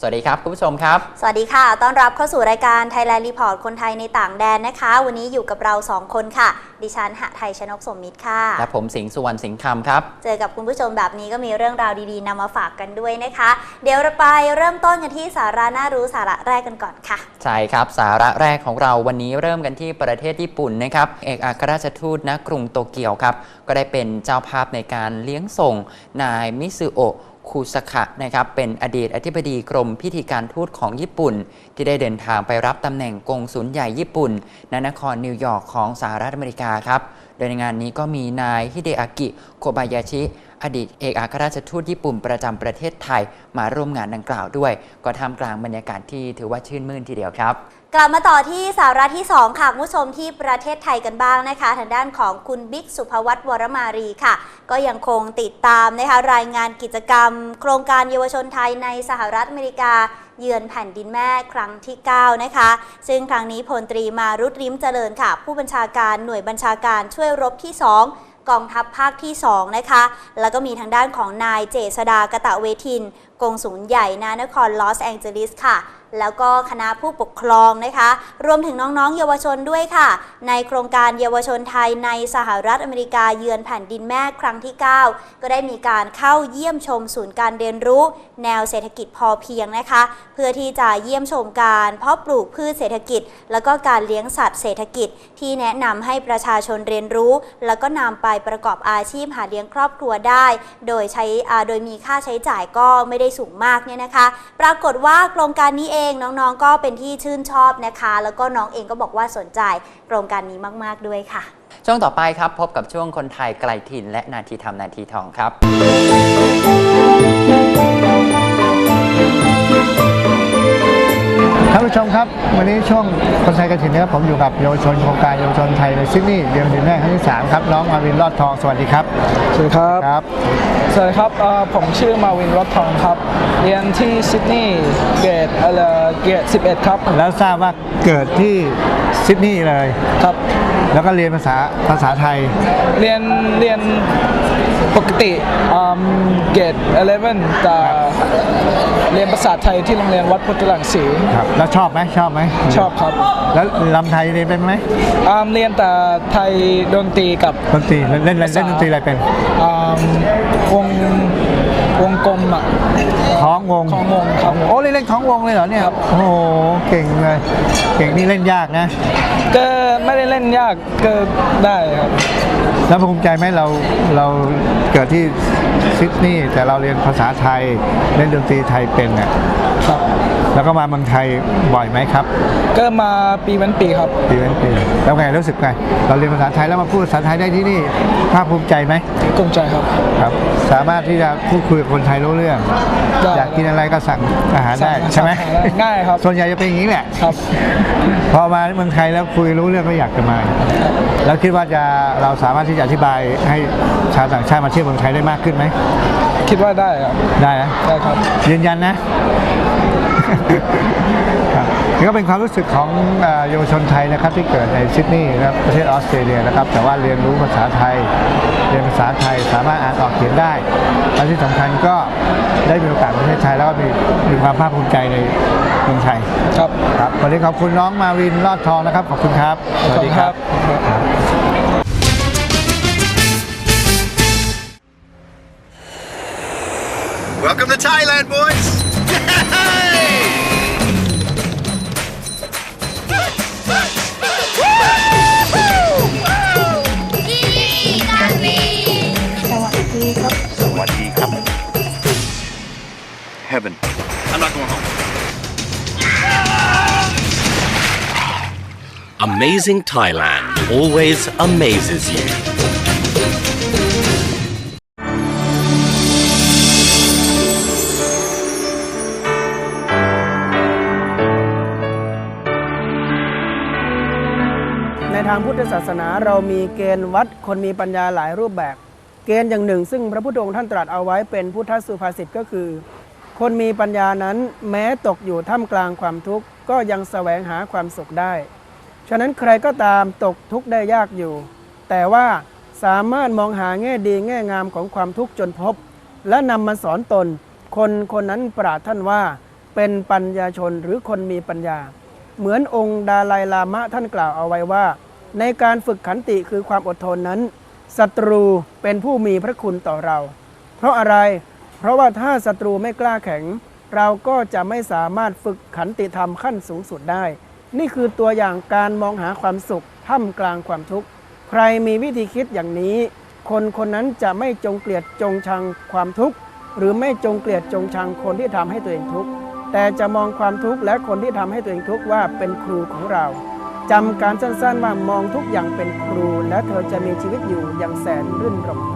สวัสดีครับ คุณผู้ชมครับ สวัสดีค่ะ ต้อนรับเข้าสู่รายการ Thailand Report คนไทยในต่างแดนนะคะ วันนี้อยู่กับเรา 2 คนค่ะ ดิฉันหะไทยชนกสมมิตรค่ะ และผมสิงห์สุวรรณสิงห์คำครับ เจอกับคุณผู้ชมแบบนี้ก็มีเรื่องราวดีๆนำมาฝากกันด้วยนะคะ เดี๋ยวเราไปเริ่มต้นกันที่สาระน่ารู้สาระแรกกันก่อนค่ะ ใช่ครับ สาระแรกของเราวันนี้เริ่มกันที่ประเทศญี่ปุ่นนะครับ เอกอัครราชทูตณกรุงโตเกียวครับ ก็ได้เป็นเจ้าภาพในการเลี้ยงส่งนายมิซึโอะ คุสคะนะครับเป็นอดีตอธิบดีกรมพิธีการทูตของญี่ปุ่น ที่ได้เดินทางไปรับตำแหน่งกงสุลใหญ่ญี่ปุ่นณนครนิวยอร์กของสหรัฐอเมริกาครับ โดยในงานนี้ก็มีนายฮิเดอากิโคบายาชิ อดีตเอกอัครราชทูตญี่ปุ่นประจำประเทศไทยมาร่วมงานดังกล่าวด้วย ก็ทำกลางบรรยากาศที่ถือว่าชื่นมื่นทีเดียวครับ กลับมาต่อที่สาระที่ 2 ค่ะคุณผู้ชมที่ประเทศไทยกันบ้างนะคะ ทางด้านของคุณบิ๊กสุภวัตวรมารีค่ะ ก็ยังคงติดตามนะคะรายงานกิจกรรม โครงการเยาวชนไทยในสหรัฐอเมริกาเยือนแผ่นดินแม่ครั้งที่ 9 นะคะ ซึ่งครั้งนี้พลตรีมารุตริมเจริญค่ะ ผู้บัญชาการหน่วยบัญชาการช่วยรบที่ 2กองทัพภาคที่ 2 นะคะ แล้วก็มีทางด้านของนายเจษดากะตะเวทิน กงศูนย์ใหญ่นานครลอสแองเจลิสค่ะ แล้วก็คณะผู้ปกครองนะคะ รวมถึงน้องๆ เยาวชนด้วยค่ะ ในโครงการเยาวชนไทยในสหรัฐอเมริกาเยือนแผ่นดินแม่ครั้งที่ 9 ก็ได้มีการเข้าเยี่ยมชมศูนย์การเรียนรู้ แนวเศรษฐกิจพอเพียงนะคะ เพื่อที่จะเยี่ยมชมการเพาะปลูกพืชเศรษฐกิจ แล้วก็การเลี้ยงสัตว์เศรษฐกิจ ที่แนะนำให้ประชาชนเรียนรู้ แล้วก็นำไปประกอบอาชีพหาเลี้ยงครอบครัวได้ โดยใช้โดยมีค่าใช้จ่ายก็ไม่ได้สูงมากเนี่ยนะคะ ปรากฏว่าโครงการนี้เองน้องๆก็เป็นที่ชื่นชอบนะคะ แล้วก็น้องเองก็บอกว่าสนใจโครงการนี้มากๆด้วยค่ะ ช่วงต่อไปครับ พบกับช่วงคนไทยไกลถิ่นและนาทีทำนาทีทองครับ ชมครับ วันนี้ช่วงคนไทยกระถิ่นนะครับผมอยู่กับเยาวชนโครงการเยาวชนไทยในซิดนีย์เดือนดินแม่ครั้งที่3ครับน้องมาวินรอดทองสวัสดีครับสวัสดีครับครับสวัสดีครับเอ่อผมชื่อมาวินรถทองครับเรียนที่ซิดนีย์เกรดเอ่อเกรด11 ครับ แล้วทราบว่าเกิดที่ซิดนีย์เลยครับ แล้วก็เรียนภาษาภาษาไทย เรียนเรียนปกติอืมเกรด11แต่เรียนภาษาไทยที่โรงเรียนวัดพุทธลังสีครับแล้วชอบไหมชอบไหมชอบครับ แล้วลำไทยเรียนเป็นไหมอืมเรียนแต่ไทยดนตรีกับดนตรีเล่นเล่นเล่นเล่นดนตรีอะไรเป็นอืมวง วงกลมอะคล้องวงคล้องวงครับโอ้เล่นเล่นคล้องวงเลยเหรอเนี่ยครับโอ้โหเก่งเลยเก่งนี่เล่นยากนะก็ไม่ได้เล่นยากก็ได้ครับแล้วภูมิใจไหมเราเราเกิดที่ซิดนีย์แต่เราเรียนภาษาไทยเล่นดนตรีไทยเป็นอะครับ แล้วก็มาเมืองไทยบ่อยไหมครับ ก็มาปีเป็นปีครับ ปีเป็นปีแล้วไงรู้สึกไงเราเรียนภาษาไทยแล้วมาพูดภาษาไทยได้ที่นี่ภาคภูมิใจไหมภูมิใจครับครับ สามารถที่จะพูดคุยกับคนไทยรู้เรื่องได้อยากกินอะไรก็สั่งอาหารได้ใช่ไหมสั่งอาหารได้ง่ายครับส่วนใหญ่จะเป็นอย่างนี้แหละครับ พอมาเมืองไทยแล้วคุยรู้เรื่องก็อยากจะมาแล้วคิดว่าจะเราสามารถที่จะอธิบายให้ชาวต่างชาติมาเที่ยวเมืองไทยได้มากขึ้นไหมคิดว่าได้ครับ ได้นะได้ครับยืนยันนะ ครับนี่ก็เป็นความรู้สึกของเอ่อเยาวชนไทยนะครับที่เกิดในซิดนีย์นะครับประเทศออสเตรเลียนะครับ แต่ว่าเรียนรู้ภาษาไทย เรียนภาษาไทยสามารถอ่านออกเขียนได้และที่สำคัญก็ได้มีโอกาสในประเทศไทยแล้วก็มีมีความภาคภูมิใจในเมืองไทยครับครับวันนี้ขอบคุณน้องมาวินรอดทองนะครับขอบคุณครับสวัสดีครับครับ Welcome to Thailand, boys! Heaven. I'm not going home. Amazing Thailand always amazes you. ในทางพุทธศาสนาเรามีเกณฑ์วัดคนมีปัญญาหลายรูปแบบ เกณฑ์อย่างหนึ่ง ซึ่งพระพุทธองค์ท่านตรัสเอาไว้เป็นพุทธสุภาษิตก็คือ คนมีปัญญานั้นแม้ตกอยู่ท่ามกลางความทุกข์ก็ยังแสวงหาความสุขได้ ฉะนั้นใครก็ตามตกทุกข์ได้ยากอยู่ แต่ว่าสามารถมองหาแง่ดีแง่งามของความทุกข์จนพบ และนำมาสอนตน คนคนนั้นปราท่านว่า เป็นปัญญาชนหรือคนมีปัญญา เหมือนองค์ดาไลลามะท่านกล่าวเอาไว้ว่า ในการฝึกขันติคือความอดทนนั้นศัตรูเป็นผู้มีพระคุณต่อเรา เพราะอะไร เพราะว่าถ้าศัตรูไม่กล้าแข็ง เราก็จะไม่สามารถฝึกขันติธรรมขั้นสูงสุดได้ นี่คือตัวอย่างการมองหาความสุขท่ามกลางความทุกข์ใครมีวิธีคิดอย่างนี้ คนคนนั้นจะไม่จงเกลียดจงชังความทุกข์หรือไม่จงเกลียดจงชังคนที่ทำให้ตัวเองทุกข์แต่จะมองความทุกข์และคนที่ทำให้ตัวเองทุกข์ว่าเป็นครูของเราจำการสั้นๆว่ามองทุกอย่างเป็นครู และเธอจะมีชีวิตอยู่อย่างแสนรื่นรม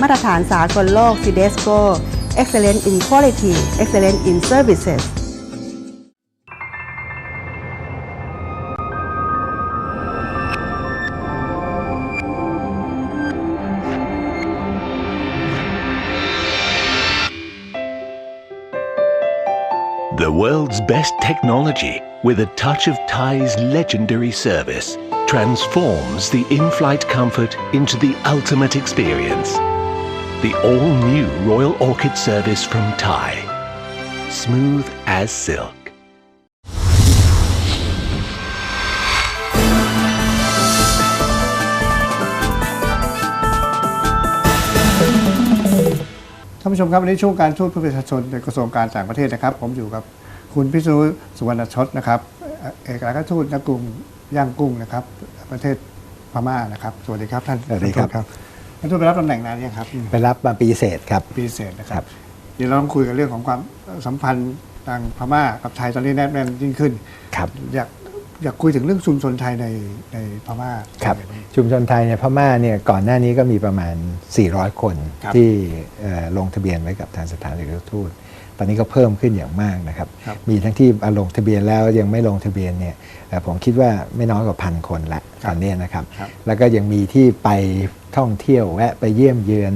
มาตรฐานสากลโลก CDSCO Excellent in Quality Excellent in Services The world's best technology, with a touch of Thai's legendary service, transforms the in flight comfort into the ultimate experience. The all new Royal Orchid service from Thai. Smooth as silk. ท่านผู้ชมครับวันนี้ช่วงการทูตเพื่อประชาชนในกระทรวงการต่างประเทศนะครับ ผมอยู่กับคุณพิษณุสุวรรณชดนะครับเอ่อเอกอัครราชทูตณกรุงย่างกุ้งนะครับ ประเทศพม่านะครับ สวัสดีครับท่านสวัสดีครับ ท่านทูต ท่านทูตไปรับตำแหน่งนานยังครับไปรับมาปีเศษครับปีเศษนะคครัรับบเดี๋ยวเราต้องคุยกันเรื่องของความสัมพันธ์ทางพม่ากับไทยตอนนี้แนบแน่นยิ่งขึ้นครับอยากอยากคุยถึงเรื่องชุมชนไทยในในพม่าครับชุมชนไทยในพม่าเนี่ยก่อนหน้านี้ก็มีประมาณ 400 คนครับที่เอ่อลงทะเบียนไว้กับทางสถานเอกอัครราชทูต ตอนนี้ก็เพิ่มขึ้นอย่างมากนะครับครับมีทั้งที่ลงทะเบียนแล้วยังไม่ลงทะเบียนเนี่ยเอ่อผมคิดว่าไม่น้อยกว่าพันคนละตอนนี้นะครับครับแล้วก็ยังมีที่ไปท่องเที่ยวแวะไปเยี่ยมเยือน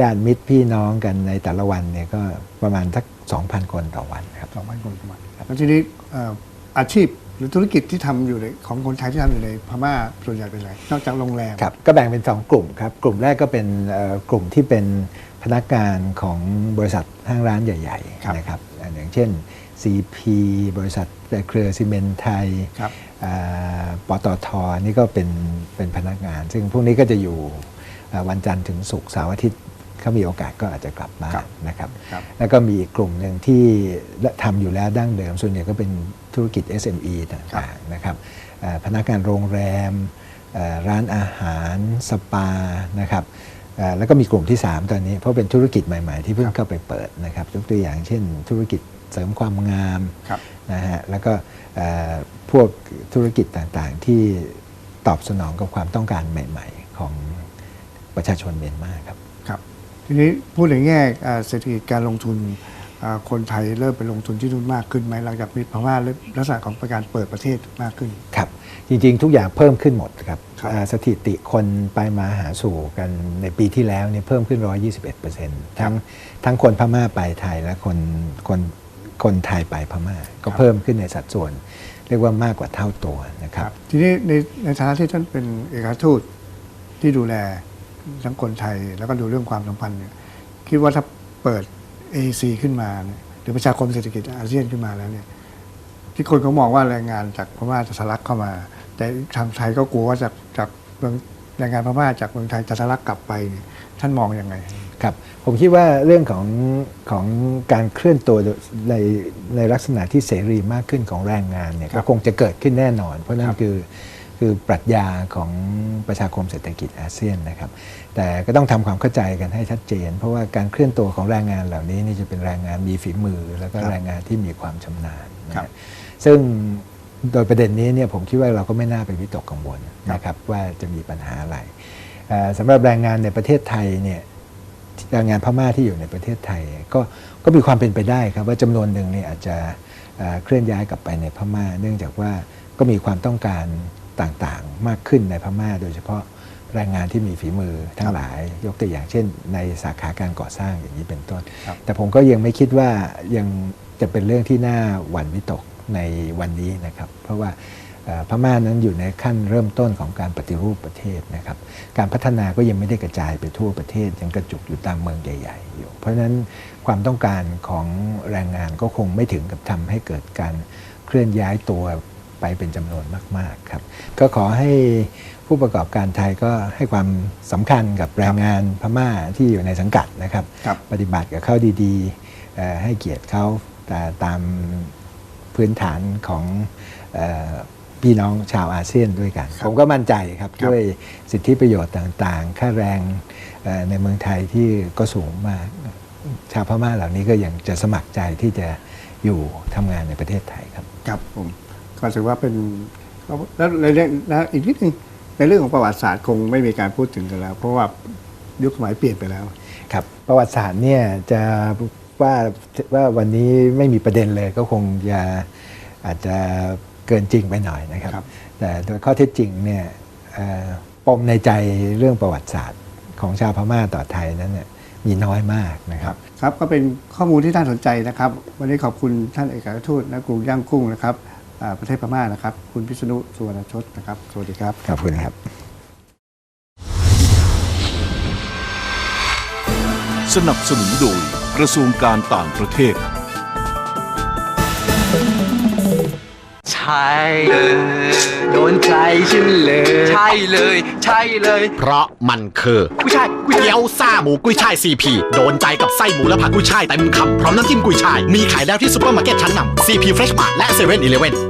ญาติมิตรพี่น้องกันในแต่ละวันเนี่ยก็ประมาณสัก2,000 คนต่อวันครับสองพันคนประมาณแล้วทีนี้เอ่ออาชีพ หรือธุรกิจที่ทำอยู่ในของคนไทยที่ทำอยู่ในพม่าส่วนใหญ่เป็นอะไรนอกจากโรงแรมครับก็แบ่งเป็น 2 กลุ่มครับ กลุ่มแรกก็เป็นเอ่อกลุ่มที่เป็นพนักงานของบริษัทห้างร้านใหญ่ครับๆนะครับอ่าอย่างเช่น CP บริษัทเครือซีเมนต์ไทยครับอ่าปตทนี่ก็เป็นเป็นพนักงาน ซึ่งพวกนี้ก็จะอยู่อ่าวันจันทร์ถึงศุกร์เสาร์อาทิตย์เขามีโอกาสก็อาจจะกลับบ้าครันบนะครับครับ แล้วก็มีอีกกลุ่มหนึ่งที่ทำอยู่แล้วดั้งเดิมส่วนใหญ่ก็เป็น ธุรกิจ SME ต่างๆนะครับเอ่อพนักงานโรงแรมเอ่อร้านอาหาร สปานะครับเอ่อแล้วก็มีกลุ่มที่ 3 ตอนนี้ เพราะเป็นธุรกิจใหม่ ๆ ที่เพิ่งเข้าไปเปิดนะครับยกตัวอย่างเช่น ธุรกิจเสริมความงามครับนะฮะแล้วก็เอ่อพวกธุรกิจต่างๆ ที่ตอบสนองกับความต้องการใหม่ ๆ ของประชาชนเมียนมาครับครับทีนี้พูดในแง่อ่าเศรษฐกิจการลงทุนอ่า คนไทยเริ่มไปลงทุนที่นู่นมากขึ้นไหมหลังจากมีพม่าเริ่มลักษณะของการเปิดประเทศมากขึ้นครับจริงๆ ทุกอย่างเพิ่มขึ้นหมดครับครับอ่าสถิติคนไปมาหาสู่กันในปีที่แล้วเนี่ยเพิ่มขึ้น 121%ทั้งทั้งคนพม่าไปไทยและคนคนคนไทยไปพม่า ก็เพิ่มขึ้นในสัดส่วน เรียกว่ามากกว่าเท่าตัวนะครับทีนี้ในในฐานะที่ท่านเป็นเอกอัครทูตที่ดูแลทั้งคนไทยแล้วก็ดูเรื่องความสัมพันธ์เนี่ยคิดว่าถ้าเปิด AEC ขึ้นมาเนี่ยหรือประชาคมเศรษฐกิจอาเซียนขึ้นมาแล้วเนี่ยที่คนเขามองว่าแรงงานจากพม่าจะทะลักเข้ามา แต่ทางไทยก็กลัวว่าจากจากเมืองแรงงานพม่าจากเมืองไทยจะทะลักกลับไปเนี่ยท่านมองยังไงครับผมคิดว่าเรื่องของของการเคลื่อนตัวในในลักษณะที่เสรีมากขึ้นของแรงงานเนี่ยครัก็บคงจะเกิดขึ้นแน่นอน เพราะนั่ครันบคือ คือปรัชญาของประชาคมเศรษฐกิจอาเซียนนะครับ แต่ก็ต้องทำความเข้าใจกันให้ชัดเจน เพราะว่าการเคลื่อนตัวของแรงงานเหล่านี้นี่จะเป็นแรงงานมีฝีมือ แล้วก็แรงงานที่มีความชำนาญนะครัฮะบซึ่งโดยประเด็นนี้เนี่ยผมคิดว่าเราก็ไม่น่าไปวิตกกังวลนะครับว่าจะมีปัญหาอะไรเอ่อสำหรับแรงงานในประเทศไทยเนี่ยแรงงานพม่าที่อยู่ในประเทศไทย ก็ก็มีความเป็นไปได้ครับว่าจำนวนหนึ่งเนี่ยอาจจะเอ่อเคลื่อนย้ายกลับไปในพม่า เนื่องจากว่าก็มีความต้องการ ต่างๆ มากขึ้นในพม่า โดยเฉพาะแรงงานที่มีฝีมือทั้งหลายยกตัวอย่างเช่น ในสาขาการก่อสร้างอย่างนี้เป็นต้น แต่ผมก็ยังไม่คิดว่ายังจะเป็นเรื่องที่น่าหวั่นวิตกในวันนี้นะครับ เพราะว่าเอ่อพม่านั้นอยู่ในขั้นเริ่มต้นของการปฏิรูปประเทศนะครับ การพัฒนาก็ยังไม่ได้กระจายไปทั่วประเทศ ยังกระจุกอยู่ตามเมืองใหญ่ ๆ อยู่ เพราะฉะนั้นความต้องการของแรงงานก็คงไม่ถึงกับทำให้เกิดการเคลื่อนย้ายตัว ไปเป็นจำนวนมากๆครับ ก็ขอให้ผู้ประกอบการไทยก็ให้ความสำคัญกับแรงงานพม่าที่อยู่ในสังกัดนะครับปฏิบัติกับเขาดีๆเอ่อให้เกียรติเขาแต่ตามพื้นฐานของเออพี่น้องชาวอาเซียนด้วยกัน ผมก็มั่นใจครับ ด้วยสิทธิประโยชน์ต่างๆ ค่าแรงเอ่อในเมืองไทยที่ก็สูงมาก ชาวพม่าเหล่านี้ก็ยังจะสมัครใจที่จะอยู่ทำงานในประเทศไทยครับ ครับผม ก็ถือว่าเป็นแล้วในเรื่องแล้วอีกนิดนึงในเรื่องของประวัติศาสตร์คงไม่มีการพูดถึงกันแล้ว เพราะว่ายุคสมัยเปลี่ยนไปแล้ว ครับ ประวัติศาสตร์เนี่ยจะว่าว่าวันนี้ไม่มีประเด็นเลยก็คงจะอาจจะเกินจริงไปหน่อยนะครับแต่โดยข้อเท็จจริงเนี่ยเอ่อปมในใจเรื่องประวัติศาสตร์ของชาวพม่าต่อไทยนั้นเนี่ยมีน้อยมากนะครับ ครับก็เป็นข้อมูลที่น่าสนใจนะครับ วันนี้ขอบคุณท่านเอกอัครทูตณกรุงย่างกุ้งนะครับอ่า ประเทศพม่านะครับ คุณพิษณุสุวรรณชดนะครับ สวัสดีครับ ขอบคุณครับ สนับสนุนโดยกระทรวงการต่างประเทศ ใช่เลย โดนใจฉันเลย ใช่เลย ใช่เลย เพราะมันคือกุยช่ายกุยเตี๋ยวซ่าหมูกุยช่ายซีพีโดนใจกับไส้หมูและผักกุยช่ายเต็มคำพร้อมน้ำจิ้มกุยช่าย มีขายแล้วที่ซุปเปอร์มาร์เก็ตชั้นนำซีพีเฟรชมาร์ทและเซเว่นอีเลฟเว่น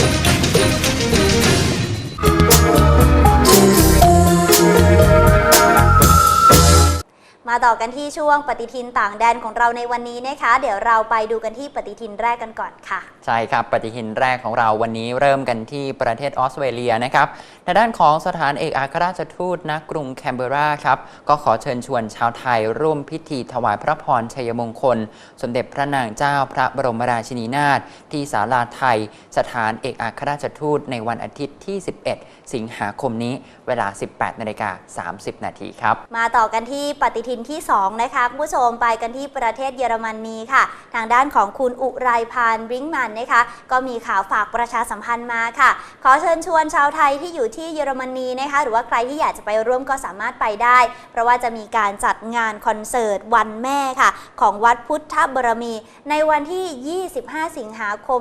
ต่อกันที่ช่วงปฏิทินต่างแดนของเราในวันนี้นะคะ เดี๋ยวเราไปดูกันที่ปฏิทินแรกกันก่อนค่ะ ใช่ครับ ปฏิทินแรกของเราวันนี้เริ่มกันที่ประเทศออสเตรเลียนะครับในด้านของสถานเอกอัครราชทูตณกรุงแคนเบราครับ ก็ขอเชิญชวนชาวไทยร่วมพิธีถวายพระพรชัยมงคล สมเด็จพระนางเจ้าพระบรมราชินีนาถที่ศาลาไทย สถานเอกอัครราชทูตในวันอาทิตย์ที่ 11 สิงหาคมนี้เวลา 18นาฬิกา30 นาทีครับ มาต่อกันที่ปฏิทินที่ที่ 2 นะคะคุณผู้ชมไปกันที่ประเทศเยอรมนีค่ะ ทางด้านของคุณอุไรพานบริงมันนะคะ ก็มีข่าวฝากประชาสัมพันธ์มาค่ะ ขอเชิญชวนชาวไทยที่อยู่ที่เยอรมนีนะคะ หรือว่าใครที่อยากจะไปร่วมก็สามารถไปได้ เพราะว่าจะมีการจัดงานคอนเสิร์ตวันแม่ค่ะ ของวัดพุทธบรมี ในวันที่ 25 สิงหาคม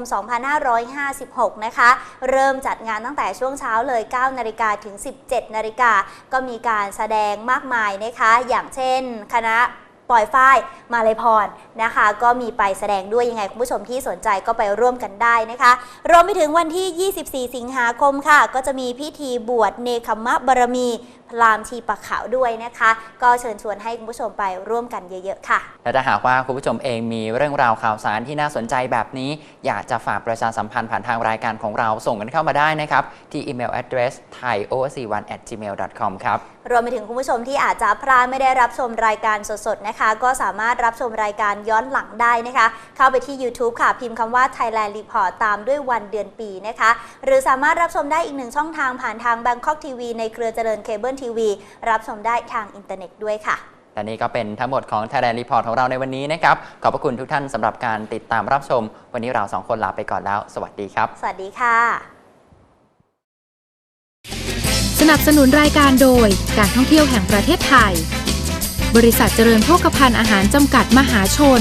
2556 นะคะ เริ่มจัดงานตั้งแต่ช่วงเช้าเลย 9 นาฬิกาถึง 17 นาฬิกาก็มีการแสดงมากมายนะคะ อย่างเช่นคณะปล่อยฝ้ายมาเลยพรนะคะ ก็มีไปแสดงด้วยยังไงคุณผู้ชมที่สนใจก็ไปร่วมกันได้นะคะ รวมไปถึงวันที่ 24 สิงหาคมค่ะ ก็จะมีพิธีบวชเนคขมะบารมี รามชีปะขาวด้วยนะคะ ก็เชิญชวนให้คุณผู้ชมไปร่วมกันเยอะ ๆ ค่ะ และถ้าหากว่าคุณผู้ชมเองมีเรื่องราวข่าวสารที่น่าสนใจแบบนี้ อยากจะฝากประชาสัมพันธ์ผ่านทางรายการของเราส่งกันเข้ามาได้นะครับ ที่อีเมล address thaioverc1@gmail.com ครับรวมไปถึงคุณผู้ชมที่อาจจะพลาดไม่ได้รับชมรายการสดๆนะคะ ก็สามารถรับชมรายการย้อนหลังได้นะคะ เข้าไปที่ YouTube ค่ะ พิมพ์คำว่า Thailand Report ตามด้วยวันเดือนปีนะคะ หรือสามารถรับชมได้อีกหนึ่งช่องทางผ่านทาง Bangkok TV ในเครือเจริญเคเบิลทีวีรับชมได้ทางอินเทอร์เน็ตด้วยค่ะและนี่ก็เป็นทั้งหมดของ Thailand Report ของเราในวันนี้นะครับ ขอบพระคุณทุกท่านสำหรับการติดตามรับชม วันนี้เราสองคนลาไปก่อนแล้ว สวัสดีครับ สวัสดีค่ะ สนับสนุนรายการโดยการท่องเที่ยวแห่งประเทศไทย บริษัทเจริญโภคภัณฑ์อาหารจำกัดมหาชน